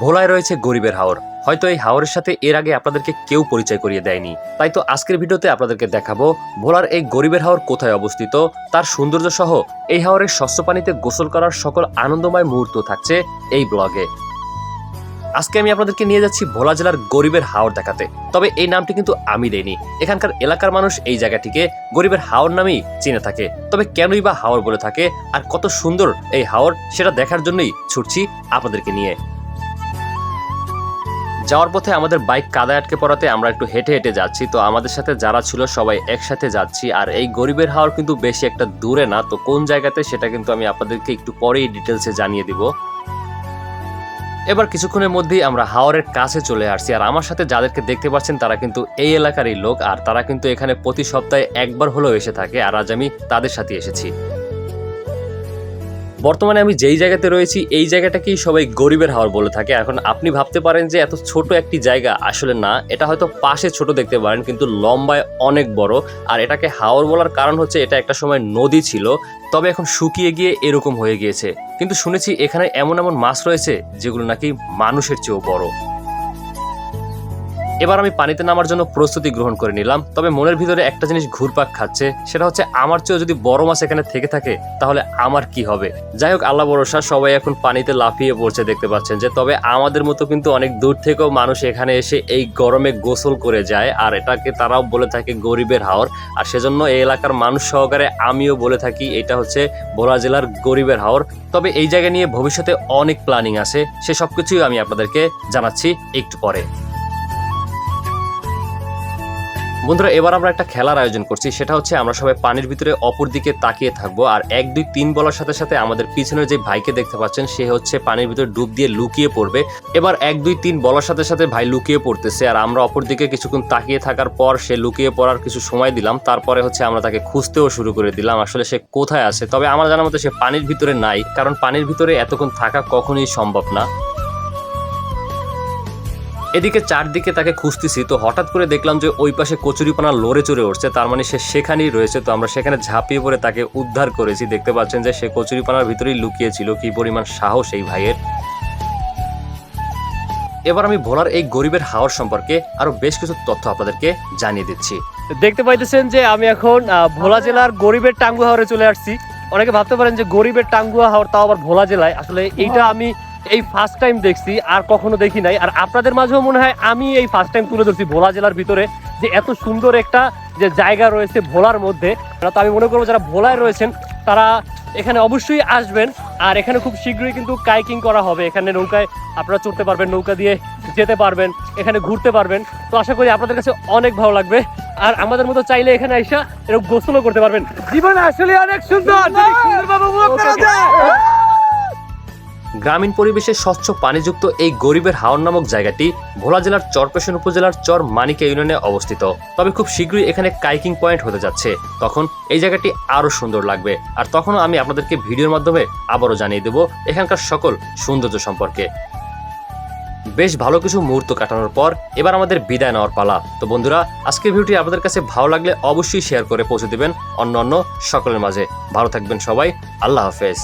ভোলায় রয়েছে গরিবের হাওর। হয়তো এই হাওরের সাথে এর আগে আপনাদেরকে কেউ পরিচয় করিয়ে দেয়নি। তাই তো আজকের ভিডিওতে আপনাদেরকে দেখাবো ভোলার এই গরিবের হাওর কোথায় অবস্থিত, তার সৌন্দর্য সহ এই হাওরের স্বচ্ছ পানিতে গোসল করার সকল আনন্দময় মুহূর্ত থাকছে এই ব্লগে। আজকে আমি আপনাদেরকে নিয়ে যাচ্ছি ভোলা জেলার গরিবের হাওর দেখাতে। তবে এই নামটি কিন্তু আমি দেইনি। এখানকার এলাকার মানুষ এই জায়গাটিকে গরিবের হাওর নামেই চিনে থাকে। তবে কেনই বা হাওর বলে থাকে আর কত সুন্দর এই হাওর সেটা দেখার জন্যই ছুটছি আপনাদেরকে নিয়ে। যাওয়ার পথে আমাদের বাইক কাদায় আটকে পড়াতে আমরা একটু হেঁটে হেঁটে যাচ্ছি। তো আমাদের সাথে যারা ছিল সবাই একসাথে যাচ্ছি। আর এই গরিবের হাওর কিন্তু বেশি একটা দূরে না। তো কোন জায়গাতে সেটা কিন্তু আমি আপনাদেরকে একটু পরেই ডিটেলসে জানিয়ে দিব। এবার কিছুক্ষণের মধ্যেই আমরা হাওরের কাছে চলে আসছি। আর আমার সাথে যাদেরকে দেখতে পাচ্ছেন, তারা কিন্তু এই এলাকারই লোক। আর তারা কিন্তু এখানে প্রতি সপ্তাহে একবার হলেও এসে থাকে। আর আজ আমি তাদের সাথে এসেছি। বর্তমানে আমি যেই জায়গাতে রয়েছি, এই জায়গাটাকেই সবাই গরিবের হাওয়ার বলে থাকে। এখন আপনি ভাবতে পারেন যে এত ছোট একটি জায়গা আসলে না, এটা হয়তো পাশে ছোট দেখতে পারেন, কিন্তু লম্বায় অনেক বড়। আর এটাকে হাওর বলার কারণ হচ্ছে এটা একটা সময় নদী ছিল, তবে এখন শুকিয়ে গিয়ে এরকম হয়ে গিয়েছে। কিন্তু শুনেছি এখানে এমন এমন মাছ রয়েছে, যেগুলো নাকি মানুষের চেয়েও বড়। এবার আমি পানিতে নামার জন্য প্রস্তুতি গ্রহণ করে নিলাম। তবে মনের ভিতরে একটা জিনিস ঘুরপাক খাচ্ছে, সেটা হচ্ছে আমার চেয়েও যদি বড় মাছ এখানে থেকে থাকে, তাহলে আমার কি হবে? যাই হোক, আল্লাহ ভরসা, সবাই এখন পানিতে লাফিয়ে পড়ছে, দেখতে পাচ্ছেন যে, তবে আমাদের মতো কিন্তু অনেক দূর থেকেও মানুষ এখানে এসে এই গরমে গোসল করে যায়, আর এটাকে তারাও বলে থাকে গরিবের হাওর। আর সেজন্য এই এলাকার মানুষ সহকারে আমিও বলে থাকি, এটা হচ্ছে ভোলা জেলার গরিবের হাওর। তবে এই জায়গা নিয়ে ভবিষ্যতে অনেক প্ল্যানিং আছে, সে সব কিছুই আমি আপনাদেরকে জানাচ্ছি একটু পরে। বন্ধুরা, এবার আমরা একটা খেলার আয়োজন করছি। সেটা হচ্ছে আমরা সবাই পানির ভিতরে অপর দিকে তাকিয়ে থাকব। আর এক, দুই, তিন বলার সাথে সাথে আমাদের পিছনের যে ভাইকে দেখতে পাচ্ছেন, সে হচ্ছে পানির ভিতরে ডুব দিয়ে লুকিয়ে পড়বে। এবার এক, দুই, তিন বলার সাথে সাথে ভাই লুকিয়ে পড়তেছে। আর আমরা অপর দিকে কিছুক্ষণ তাকিয়ে থাকার পর সে লুকিয়ে পড়ার কিছু সময় দিলাম। তারপরে হচ্ছে আমরা তাকে খুঁজতেও শুরু করে দিলাম, আসলে সে কোথায় আছে। তবে আমার জানার মতো সে পানির ভিতরে নাই, কারণ পানির ভিতরে এতক্ষণ থাকা কখনোই সম্ভব না। এদিকে চারদিকে তাকে খুঁজতেছি, তো হঠাৎ করে দেখলাম যে ওই পাশে কচুরিপানা লড়ে চড়ে উঠছে, তার মানে সে সেখানেই রয়েছে, তো আমরা সেখানে ঝাঁপিয়ে পড়ে তাকে উদ্ধার করেছি। দেখতে পাচ্ছেন যে সে কচুরিপানার ভিতরেই লুকিয়েছিল, কি পরিমাণ সাহস এই ভাইয়ের। এবার আমি ভোলার এই গরিবের হাওয়ার সম্পর্কে আরও বেশ কিছু তথ্য আপনাদেরকে জানিয়ে দিচ্ছি। দেখতে পাইতেছেন যে আমি এখন ভোলা জেলার গরিবের টাঙ্গুয়া হাওরে চলে আসছি। অনেকে ভাবতে পারেন যে গরিবের টাঙ্গুয়া হাওর তাও আবার ভোলা জেলায়। আসলে এইটা আমি এই ফার্স্ট টাইম দেখছি আর কখনো দেখি নাই। আর আপনাদের মাঝেও মনে হয় আমি এই ফার্স্ট টাইম তুলে ধরছি ভোলা জেলার ভিতরে যে এত সুন্দর একটা যে জায়গা রয়েছে ভোলার মধ্যে। তো আমি মনে করব যারা ভোলায় রয়েছেন তারা এখানে অবশ্যই আসবেন। আর এখানে খুব শীঘ্রই কিন্তু কাইকিং করা হবে। এখানে নৌকায় আপনারা চড়তে পারবেন নৌকা দিয়ে যেতে পারবেন এখানে ঘুরতে পারবেন। তো আশা করি আপনাদের কাছে অনেক ভালো লাগবে। আর আমাদের মতো চাইলে এখানে আইসা এরকম গোসলও করতে পারবেন। জীবন আসলে অনেক সুন্দর। যদি সুন্দরভাবে উপভোগ করা যায়। গ্রামীণ পরিবেশে স্বচ্ছ পানিযুক্ত এই গরিবের হাওর নামক জায়গাটি ভোলা জেলার চরপেশন উপজেলার চর মানিকা ইউনিয়নে অবস্থিত। তবে খুব শীঘ্রই এখানে কাইকিং পয়েন্ট হতে যাচ্ছে। তখন এই জায়গাটি আরও সুন্দর লাগবে। আর তখনও আমি আপনাদেরকে ভিডিওর মাধ্যমে আবারও জানিয়ে দেব এখানকার সকল সৌন্দর্য সম্পর্কে। বেশ ভালো কিছু মুহূর্ত কাটানোর পর এবার আমাদের বিদায় নেওয়ার পালা। তো বন্ধুরা, আজকের ভিডিওটি আপনাদের কাছে ভালো লাগলে অবশ্যই শেয়ার করে পৌঁছে দেবেন অন্য অন্য সকলের মাঝে। ভালো থাকবেন সবাই, আল্লাহ হাফেজ।